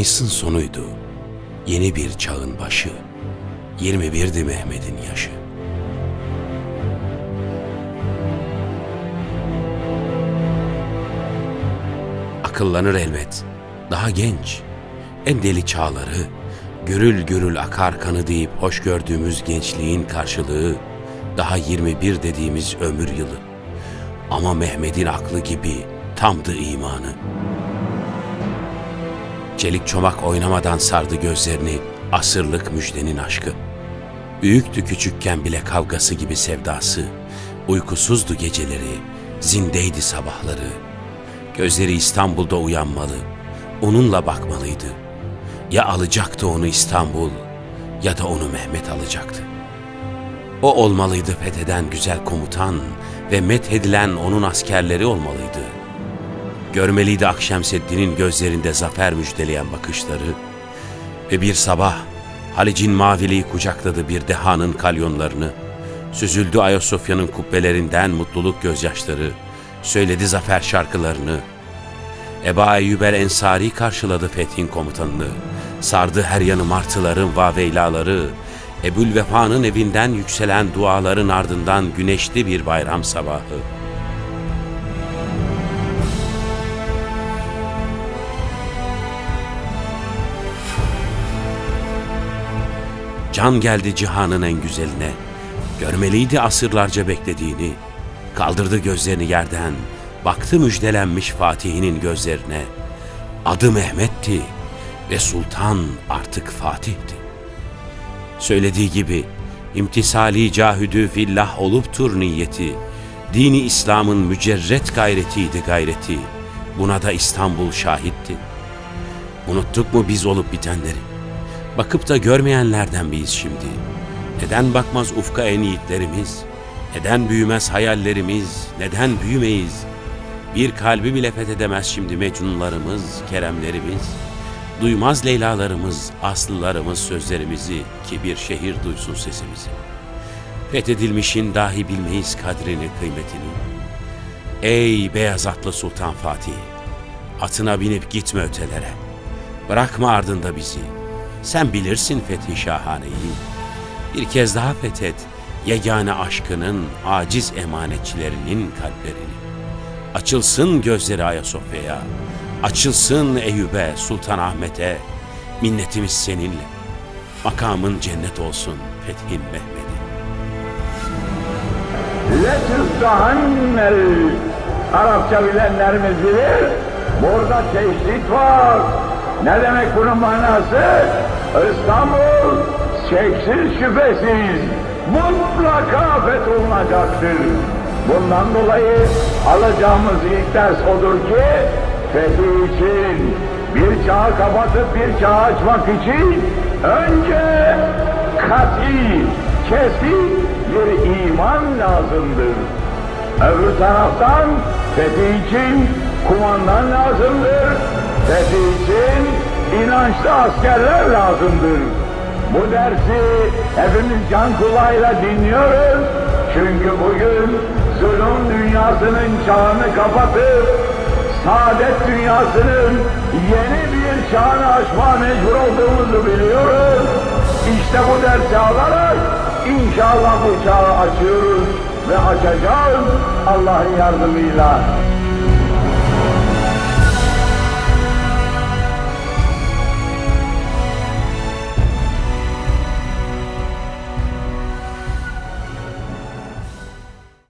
Mayıs'ın sonuydu. Yeni bir çağın başı. 21'di Mehmet'in yaşı. Akıllanır elbet. Daha genç. En deli çağları, gürül gürül akar kanı deyip hoş gördüğümüz gençliğin karşılığı, daha 21 dediğimiz ömür yılı. Ama Mehmet'in aklı gibi tamdı imanı. Çelik çomak oynamadan sardı gözlerini asırlık müjdenin aşkı. Büyüktü küçükken bile kavgası gibi sevdası. Uykusuzdu geceleri, zindeydi sabahları. Gözleri İstanbul'da uyanmalı, onunla bakmalıydı. Ya alacaktı onu İstanbul ya da onu Mehmet alacaktı. O olmalıydı fetheden güzel komutan ve methedilen onun askerleri olmalıydı. Görmeliydi Akşemseddin'in gözlerinde zafer müjdeleyen bakışları ve bir sabah Halic'in maviliği kucakladı bir dehanın kalyonlarını. Süzüldü Ayasofya'nın kubbelerinden mutluluk gözyaşları, söyledi zafer şarkılarını. Eba Eyyub el Ensari karşıladı fethin komutanını. Sardı her yanı martıların vaveylaları. Ebul Vefa'nın evinden yükselen duaların ardından güneşli bir bayram sabahı. Can geldi cihanın en güzeline. Görmeliydi asırlarca beklediğini. Kaldırdı gözlerini yerden. Baktı müjdelenmiş Fatih'inin gözlerine. Adı Mehmet'ti ve sultan artık Fatih'ti. Söylediği gibi imtisali cahüdü fillah oluptur niyeti. Dini İslam'ın mücerret gayretiydi gayreti. Buna da İstanbul şahitti. Unuttuk mu biz olup bitenleri? Bakıp da görmeyenlerden miyiz şimdi? Neden bakmaz ufka en yiğitlerimiz? Neden büyümez hayallerimiz? Neden büyümeyiz? Bir kalbi bile fethedemez şimdi mecnunlarımız, keremlerimiz. Duymaz Leylalarımız, Aslılarımız sözlerimizi ki bir şehir duysun sesimizi. Fethedilmişin dahi bilmeyiz kadrini, kıymetini. Ey beyaz atlı Sultan Fatih! Atına binip gitme ötelere. Bırakma ardında bizi. Sen bilirsin fethi şahaneyi. Bir kez daha fethet yegane aşkının aciz emanetçilerinin kalplerini. Açılsın gözleri Ayasofya'ya. Açılsın Eyüp'e, Sultan Ahmet'e. Minnetimiz seninle. Makamın cennet olsun Fethin Mehmet'e. Letüftahannel Arapça bilenlerimiz bilir. Burada teşrit var. Ne demek bunun manası? İstanbul şeksiz şüphesiz mutlaka fetholunacaktır. Bundan dolayı alacağımız ilk ders odur ki fethi için bir çağı kapatıp bir çağı açmak için önce kat'i, kesin bir iman lazımdır. Öbür taraftan fethi için kumandan lazımdır. Fethi için inançlı askerler lazımdır. Bu dersi hepimiz can kulağıyla dinliyoruz. Çünkü bugün zulüm dünyasının çağını kapatıp saadet dünyasının yeni bir çağını aşma mecbur olduğumuzu biliyoruz. İşte bu dersi alarak inşallah bu çağı açıyoruz ve açacağız Allah'ın yardımıyla.